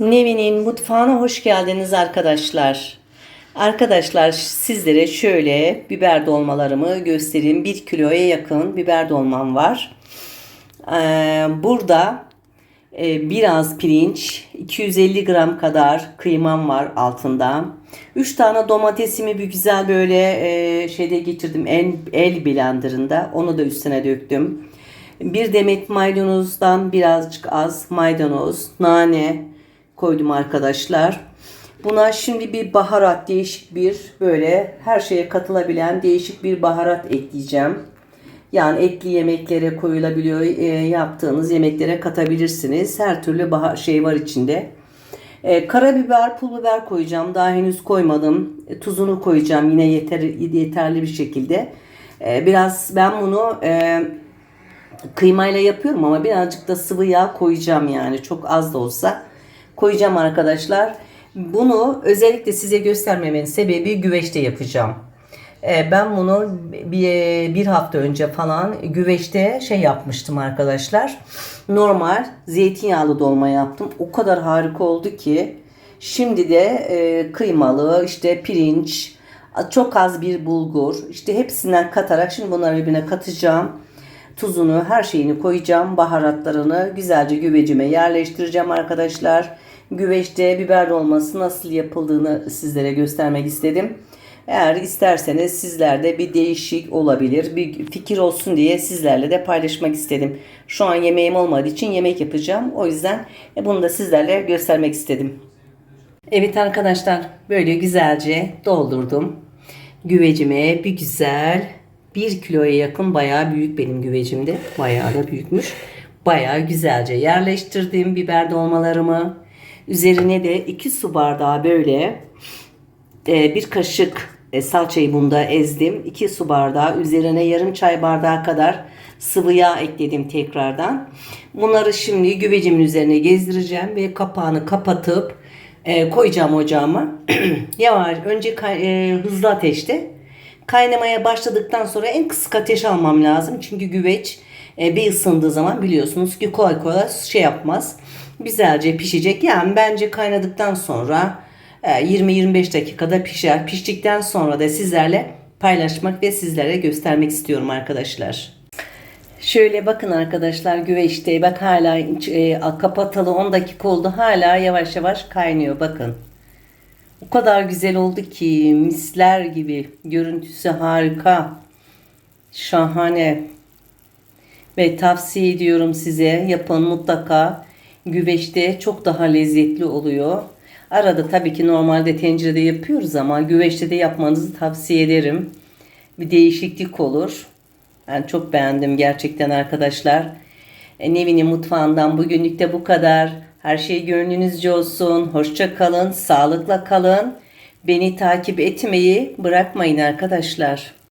Nevin'in mutfağına hoş geldiniz arkadaşlar. Arkadaşlar sizlere şöyle biber dolmalarımı göstereyim. 1 kiloya yakın biber dolmam var. Ee, burada e, biraz pirinç, 250 gram kadar kıymam var altında. 3 tane domatesimi bir güzel böyle e, şeyde geçirdim el, el blenderında. Onu da üstüne döktüm. Bir demet maydanozdan birazcık az maydanoz, nane koydum arkadaşlar. Buna şimdi bir baharat değişik bir böyle her şeye katılabilen değişik bir baharat ekleyeceğim. Yani etli yemeklere koyulabiliyor. e, yaptığınız yemeklere katabilirsiniz. Her türlü bahar şey var içinde. E, karabiber, pul biber koyacağım. Daha henüz koymadım. E, tuzunu koyacağım yine yeter, yeterli bir şekilde. E, biraz ben bunu e, kıymayla yapıyorum ama birazcık da sıvı yağ koyacağım yani. Çok az da olsa koyacağım arkadaşlar. Bunu özellikle size göstermemenin sebebi güveçte yapacağım. Ee, Ben bunu bir, bir hafta önce falan güveçte şey yapmıştım arkadaşlar. Normal zeytinyağlı dolma yaptım. O kadar harika oldu ki. Şimdi de e, kıymalı işte pirinç, çok az bir bulgur işte hepsinden katarak şimdi bunları birbirine katacağım. Tuzunu her şeyini koyacağım. Baharatlarını güzelce güvecime yerleştireceğim arkadaşlar. Güveçte biber dolması nasıl yapıldığını sizlere göstermek istedim. Eğer isterseniz sizlerde bir değişik olabilir. Bir fikir olsun diye sizlerle de paylaşmak istedim. Şu an yemeğim olmadığı için yemek yapacağım. O yüzden bunu da sizlerle göstermek istedim. Evet arkadaşlar böyle güzelce doldurdum. Güvecime bir güzel 1 kiloya yakın bayağı büyük benim güvecimde. Bayağı da büyükmüş. Bayağı güzelce yerleştirdim biber dolmalarımı. Üzerine de 2 su bardağı böyle e, bir kaşık e, salçayı bunda ezdim. 2 su bardağı üzerine yarım çay bardağı kadar sıvı yağ ekledim tekrardan. Bunları şimdi güvecimin üzerine gezdireceğim ve kapağını kapatıp e, koyacağım ocağıma. Yavaş önce e, hızlı ateşte kaynamaya başladıktan sonra en kısık ateş almam lazım. Çünkü güveç e, bir ısındığı zaman biliyorsunuz ki kolay kolay şey yapmaz. Güzelce pişecek. Yani bence kaynadıktan sonra e, 20-25 dakikada pişer. Piştikten sonra da sizlerle paylaşmak ve sizlere göstermek istiyorum arkadaşlar. Şöyle bakın arkadaşlar güveçte bak hala e, kapatalı 10 dakika oldu hala yavaş yavaş kaynıyor bakın. O kadar güzel oldu ki misler gibi görüntüsü harika şahane ve tavsiye ediyorum size yapın mutlaka güveçte çok daha lezzetli oluyor. Arada tabii ki normalde tencerede yapıyoruz ama güveçte de yapmanızı tavsiye ederim. Bir değişiklik olur. Ben çok beğendim gerçekten arkadaşlar. E, Nevin'in mutfağından bugünlük de bu kadar. Her şey gönlünüzce olsun. Hoşça kalın, sağlıkla kalın. Beni takip etmeyi bırakmayın arkadaşlar.